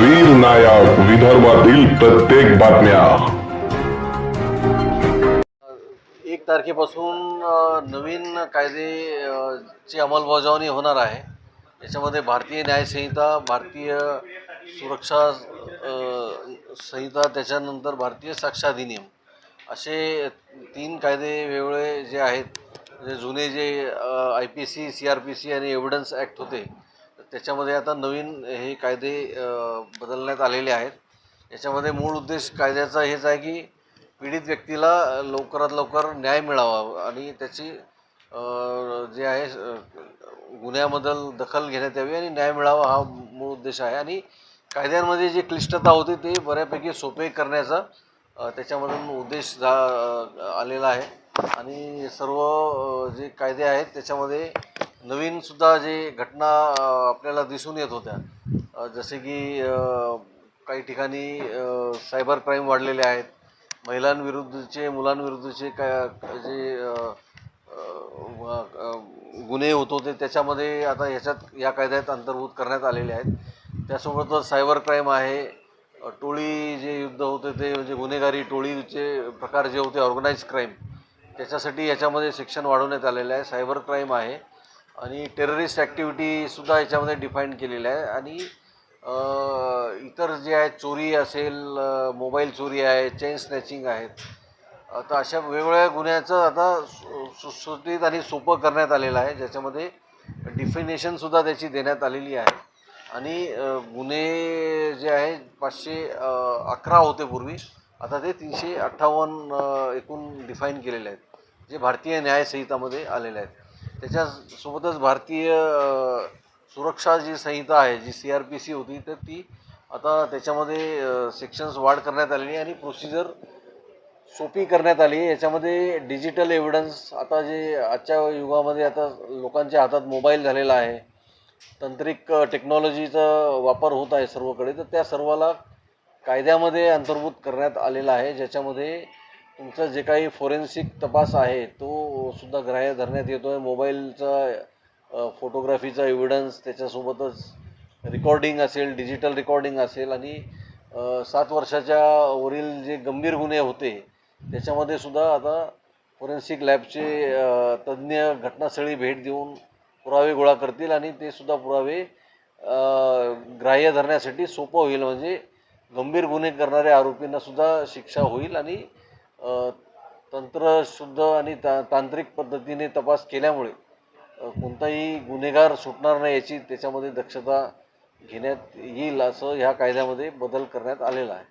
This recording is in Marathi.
वीर नायक विदर्भातील प्रत्येक बातम्या. एक तारखेपासून नवीन कायदे ची अंमलबजावणी होणार आहे. याच्यामध्ये भारतीय न्यायसंहिता भारतीय सुरक्षा संहिता त्याच्यानंतर भारतीय साक्षा अधिनियम असे तीन कायदे वेगवेगळे जे आहेत जे जुने जे I P C C R P C आणि एव्हिडन्स ॲक्ट होते त्याच्यामध्ये आता नवीन हे कायदे बदलण्यात आलेले आहेत. याच्यामध्ये मूळ उद्देश कायद्याचा हेच आहे की पीडित व्यक्तीला लवकरात लवकर न्याय मिळावा आणि त्याची जे आहे गुन्ह्याबद्दल दखल घेण्यात यावी आणि न्याय मिळावा हा मूळ उद्देश आहे. आणि कायद्यांमध्ये जी क्लिष्टता होती ते बऱ्यापैकी सोपे करण्याचा त्याच्यामधून उद्देश जा आलेला आहे. आणि सर्व जे कायदे आहेत त्याच्यामध्ये नवीनसुद्धा जे घटना आपल्याला दिसून येत होत्या जसे की काही ठिकाणी सायबर क्राईम वाढलेले आहेत. महिलांविरुद्धचे मुलांविरुद्धचे काय जे गुन्हे होत होते त्याच्यामध्ये आता ह्याच्यात या कायद्यात अंतर्भूत करण्यात आलेले आहेत. त्यासोबतच सायबर क्राईम आहे. टोळी जे युद्ध होते ते म्हणजे गुन्हेगारी टोळीचे प्रकार जे होते ऑर्गनाईज क्राईम त्याच्यासाठी याच्यामध्ये शिक्षण वाढवण्यात आलेलं आहे. सायबर क्राईम आहे. आणि टेररिस्ट ॲक्टिव्हिटीसुद्धा याच्यामध्ये डिफाईन केलेलं आहे. आणि इतर जे आहेत चोरी असेल मोबाईल चोरी आहे चेन स्नॅचिंग आहेत आता अशा वेगवेगळ्या गुन्ह्याचं आता सु- आणि सोपं करण्यात आलेलं आहे. ज्याच्यामध्ये डिफिनेशनसुद्धा त्याची देण्यात आलेली आहे. आणि गुन्हे जे आहे पाचशे अकरा होते पूर्वी. आता ते तीनशे अठ्ठावन्न एकूण डिफाईन केलेले आहेत. जे भारतीय न्यायसंहितामध्ये आलेले आहेत. त्याच्यासोबतच भारतीय सुरक्षा जी संहिता आहे जी सी आर पी सी होती तर ती आता त्याच्यामध्ये सेक्शन्स वाढ करण्यात आलेली आणि प्रोसिजर सोपी करण्यात आली याच्यामध्ये डिजिटल एव्हिडन्स आता जे आजच्या युगामध्ये आता लोकांच्या हातात मोबाईल झालेला आहे. तांत्रिक टेक्नॉलॉजीचा वापर होत आहे सर्वकडे तर त्या सर्वाला कायद्यामध्ये अंतर्भूत करण्यात आलेला आहे ज्याच्यामध्ये तुमचं जे काही फोरेन्सिक तपास आहे तो सुद्धा ग्राह्य धरण्यात येतो आहे मोबाईलचा फोटोग्राफीचा एव्हिडन्स त्याच्यासोबतच रेकॉर्डिंग असेल डिजिटल रेकॉर्डिंग असेल आणि सात वर्षाच्या वरील जे गंभीर गुन्हे होते त्याच्यामध्ये सुद्धा आता फोरेन्सिक लॅबचे तज्ज्ञ घटनास्थळी भेट देऊन पुरावे गोळा करतील आणि ते सुद्धा पुरावे ग्राह्य धरण्यासाठी सोपं होईल. म्हणजे गंभीर गुन्हे करणाऱ्या आरोपींना सुद्धा शिक्षा होईल आणि तंत्रशुद्ध आणि ता तांत्रिक पद्धतीने तपास केल्यामुळे कोणताही गुन्हेगार सुटणार नाही याची त्याच्यामध्ये दक्षता घेण्यात येईल असं ह्या कायद्यामध्ये बदल करण्यात आलेला आहे.